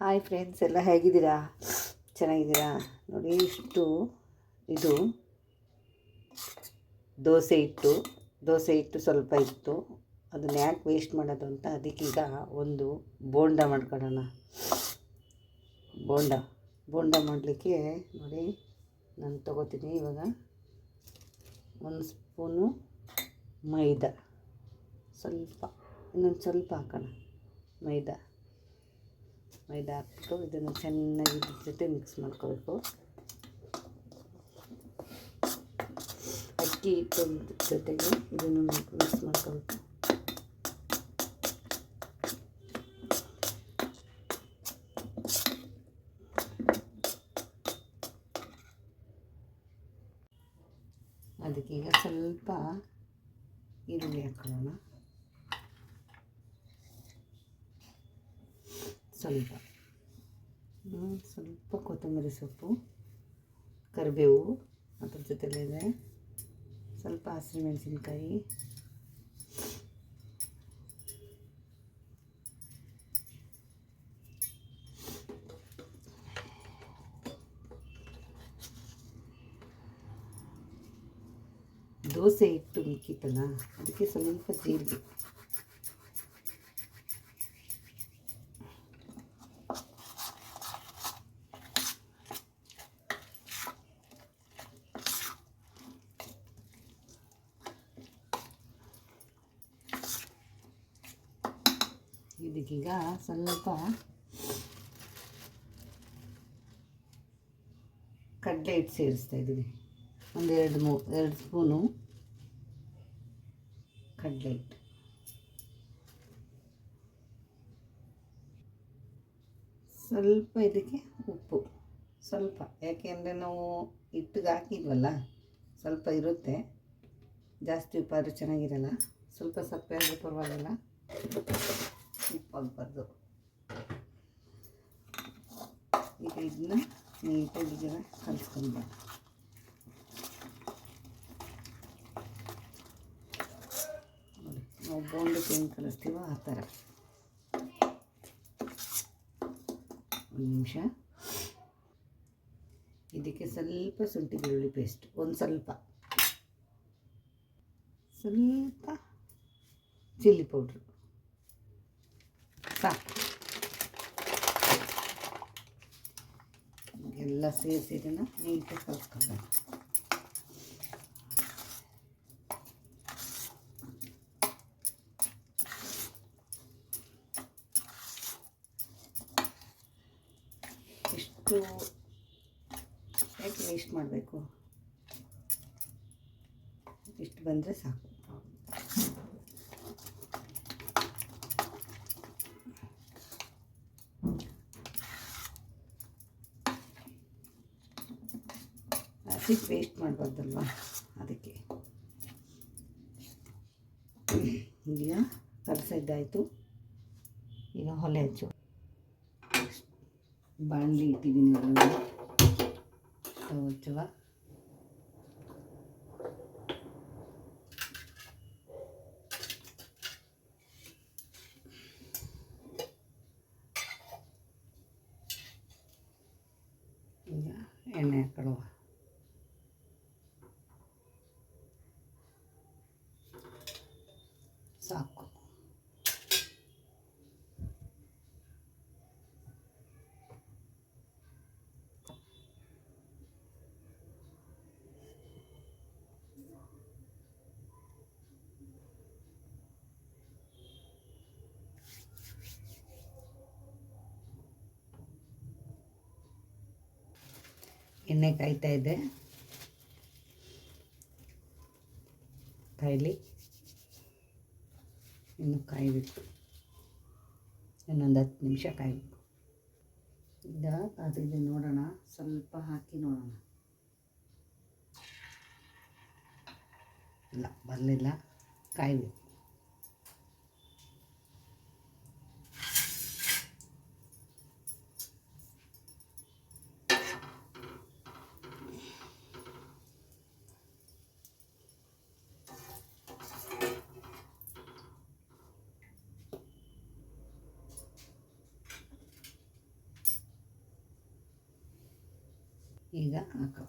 Hi friends ಎಲ್ಲ ಹೇಗಿದ್ದೀರಾ? ಚೆನ್ನಾಗಿದ್ದೀರಾ? ನೋಡಿ ಇಷ್ಟು, ಇದು ದೋಸೆ ಇಟ್ಟು ದೋಸೆ ಇಟ್ಟು ಸ್ವಲ್ಪ ಇತ್ತು. ಅದನ್ನ ಯಾಕೆ ವೇಸ್ಟ್ ಮಾಡೋದು ಅಂತ ಅದಕ್ಕೀಗ ಒಂದು ಬೋಂಡ ಮಾಡ್ಕೊಳ್ಳೋಣ. ಬೋಂಡ ಬೋಂಡ ಮಾಡಲಿಕ್ಕೆ ನೋಡಿ ನಾನು ತೊಗೋತೀನಿ ಇವಾಗ. ಒಂದು ಸ್ಪೂನು ಮೈದಾ. ಸ್ವಲ್ಪ, ಇನ್ನೊಂದು ಸ್ವಲ್ಪ ಹಾಕೋಣ. ಮೈದಾ. ಮೈದಾ ಹಾಕ್ಬಿಟ್ಟು ಇದನ್ನು ಚೆನ್ನಾಗಿ ಇದ್ರ ಜೊತೆ ಮಿಕ್ಸ್ ಮಾಡ್ಕೋಬೇಕು. ಅಕ್ಕಿ ಹಿಟ್ಟು ಜೊತೆಗೆ ಇದನ್ನು ಮಿಕ್ಸ್ ಮಾಡ್ಕೋಬೇಕು. ಅದಕ್ಕೀಗ ಸ್ವಲ್ಪ ಈರುಳ್ಳಿ ಹಾಕೊಳ್ಳೋಣ. ಸ್ವಲ್ಪ. ಹ್ಮ್, ಸ್ವಲ್ಪ ಕೊತ್ತಂಬರಿ ಸೊಪ್ಪು ಕರಿಬೇವು ಅದ್ರ ಜೊತೆಲಿದೆ ಸ್ವಲ್ಪ ಹಸಿಮೆಣಸಿನ್ಕಾಯಿ. ದೋಸೆ ಇಟ್ಟು ಮಿಕ್ಕಿತ್ತಲ್ಲ ಅದಕ್ಕೆ ಸ್ವಲ್ಪ ಜೀರಿಗೆ. ಇದಕ್ಕೀಗ ಸ್ವಲ್ಪ ಕಡಲೆ ಹಿಟ್ಟು ಸೇರಿಸ್ತಾ ಇದ್ದೀನಿ ಒಂದೆರಡು ಮೂ, ಎರಡು ಸ್ಪೂನು ಕಡಲೆ ಹಿಟ್ಟು. ಸ್ವಲ್ಪ ಇದಕ್ಕೆ ಉಪ್ಪು. ಸ್ವಲ್ಪ ಯಾಕೆಂದರೆ ನಾವು ಹಿಟ್ಟಿಗೆ ಹಾಕಿದ್ವಲ್ಲ, ಸ್ವಲ್ಪ ಇರುತ್ತೆ. ಜಾಸ್ತಿ ಉಪ್ಪಾದರೂ ಚೆನ್ನಾಗಿರಲ್ಲ. ಸ್ವಲ್ಪ ಸಪ್ಪೆ ಆದರೂ ಪರವಾಗಿಲ್ಲ. ಉಪ್ಪು ಹಾಕ್ಬಾರ್ದು ಈಗ ಇದನ್ನ ನೀಟಾಗಿ ಜನ ಕಲಿಸ್ಕೊಂಡ್ಬಾರ್ದು ನೋಡಿ, ನಾವು ಬೋಂಡಕ್ಕೆ ಹೆಂಗೆ ಕಲಿಸ್ತೀವೋ ಆ ಥರ. ಒಂದು ನಿಮಿಷ. ಇದಕ್ಕೆ ಸ್ವಲ್ಪ ಶುಂಠಿ ಬೆಳ್ಳುಳ್ಳಿ ಪೇಸ್ಟ್ ಒಂದು ಸ್ವಲ್ಪ. ಸ್ವಲ್ಪ ಚಿಲ್ಲಿ ಪೌಡ್ರು ಸಾಕು ಎಲ್ಲ ಸೇರಿಸಿ ಇದನ್ನು ನೀಟಾಗಿ ಕಲಿಸ್ಕೊಬೇಕು. ಎಷ್ಟು ಯಾಕೆ ವೇಸ್ಟ್ ಮಾಡಬೇಕು? ಇಷ್ಟು ಬಂದರೆ ಸಾಕು. ಹಸಿಟ್ಟು ವೇಸ್ಟ್ ಮಾಡಬಾರ್ದಲ್ವ? ಅದಕ್ಕೆ. ಈಗ ಕಲಸಿದ್ದಾಯಿತು ಈಗ ಹೊಲೆ ಹಚ್ಚು. ಬಾಣಲಿ ಇಟ್ಟಿದ್ದೀನಿ ಒಳಗಡೆ ಸ್ಟವ್ ಹಚ್ಚುವ. ಈಗ ಎಣ್ಣೆ ಹಾಕೊಳ್ಳುವ ಸಾಕು ಎಣ್ಣೆ ಕಾಯ್ತಾ ಇದೆ ಕಾಯಲಿ. ಇನ್ನು ಕಾಯಬೇಕು. ಇನ್ನೊಂದು ಹತ್ತು ನಿಮಿಷ ಕಾಯಬೇಕು. ಈಗ ಅದಿದೆ ನೋಡೋಣ, ಸ್ವಲ್ಪ ಹಾಕಿ ನೋಡೋಣ. ಇಲ್ಲ, ಬರಲಿಲ್ಲ. ಕಾಯಬೇಕು. ಈಗ ಹಾಕುವ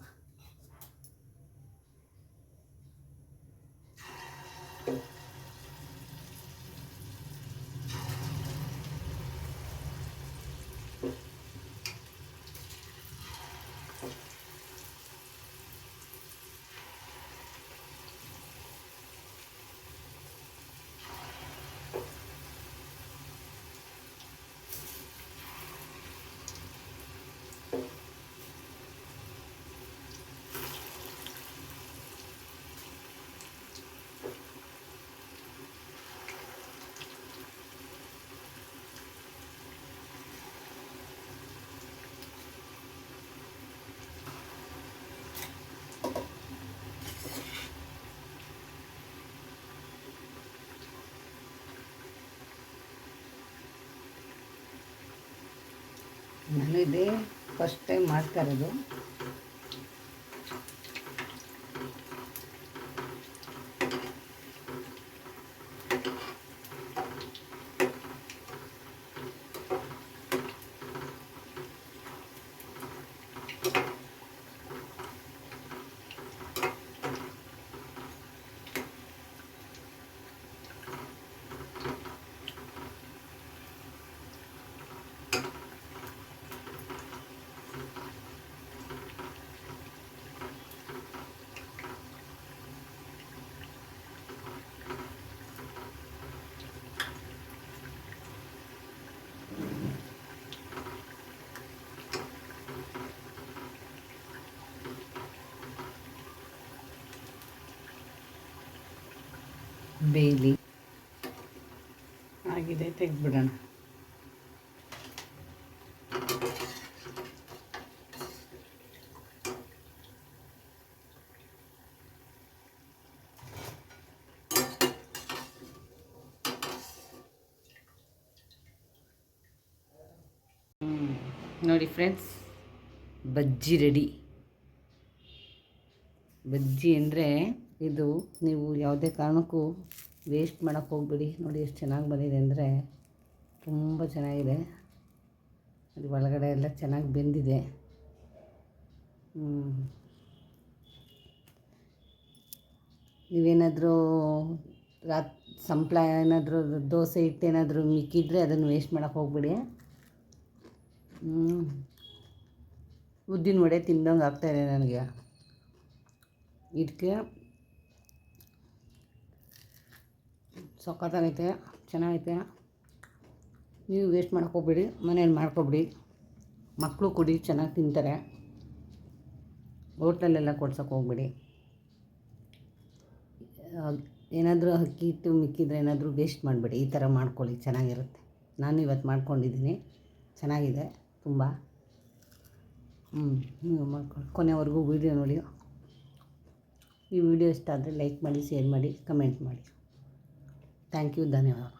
ನಾನು ಇದೇ ಫಸ್ಟ್ ಟೈಮ್ ಮಾಡ್ತಾ ಇರೋದು. ಬೇಲಿ. ಆಗಿದೆ ತೆಗೆದ್ಬಿಡೋಣ. ನೋಡಿ ಫ್ರೆಂಡ್ಸ್ ಬಜ್ಜಿ ರೆಡಿ ಬಜ್ಜಿ ಅಂದರೆ ಇದು ನೀವು ಯಾವುದೇ ಕಾರಣಕ್ಕೂ ವೇಸ್ಟ್ ಮಾಡೋಕ್ಕೆ ಹೋಗಬೇಡಿ. ನೋಡಿ ಎಷ್ಟು ಚೆನ್ನಾಗಿ ಬಂದಿದೆ ಅಂದರೆ ತುಂಬ ಚೆನ್ನಾಗಿದೆ. ಅದು ಒಳಗಡೆ ಎಲ್ಲ ಚೆನ್ನಾಗಿ ಬೆಂದಿದೆ. ನೀವೇನಾದರೂ ರಾತ್ ಸಂಪ್ಳ ಏನಾದರೂ ದೋಸೆ ಹಿಟ್ಟು ಏನಾದರೂ ಮಿಕ್ಕಿದ್ರೆ ಅದನ್ನು ವೇಸ್ಟ್ ಮಾಡೋಕ್ಕೆ ಹೋಗಬೇಡಿ. ಉದ್ದಿನ ವಡೆ ತಿಂದಂಗೆ ಆಗ್ತಾಯಿದೆ ನನಗೆ. ಇದಕ್ಕೆ ಸಖತ್ತಾಗೈತೆ ಚೆನ್ನಾಗೈತೆ. ನೀವು ವೇಸ್ಟ್ ಮಾಡ್ಕೋಬೇಡಿ ಮನೇಲಿ ಮಾಡ್ಕೊಬಿಡಿ. ಮಕ್ಕಳು ಕುಡಿ, ಚೆನ್ನಾಗಿ ತಿಂತಾರೆ. ಹೋಟ್ಲಲ್ಲೆಲ್ಲ ಕೊಡ್ಸೋಕೆ ಹೋಗ್ಬೇಡಿ. ಏನಾದರೂ ಅಕ್ಕಿ ಹಿಟ್ಟು ಮಿಕ್ಕಿದ್ರೆ ಏನಾದರೂ ವೇಸ್ಟ್ ಮಾಡಬೇಡಿ. ಈ ಥರ ಮಾಡ್ಕೊಳ್ಳಿ, ಚೆನ್ನಾಗಿರುತ್ತೆ. ನಾನು ಇವತ್ತು ಮಾಡ್ಕೊಂಡಿದ್ದೀನಿ. ಚೆನ್ನಾಗಿದೆ, ತುಂಬ. ಹ್ಞೂ ನೀವು ಮಾಡ್ಕೊಳ್ಳಿ. ಕೊನೆವರೆಗೂ ವೀಡಿಯೋ ನೋಡಿ. ಈ ವಿಡಿಯೋ ಇಷ್ಟ ಆದರೆ ಲೈಕ್ ಮಾಡಿ ಶೇರ್ ಮಾಡಿ ಕಮೆಂಟ್ ಮಾಡಿ. थैंक यू धन्यवाद।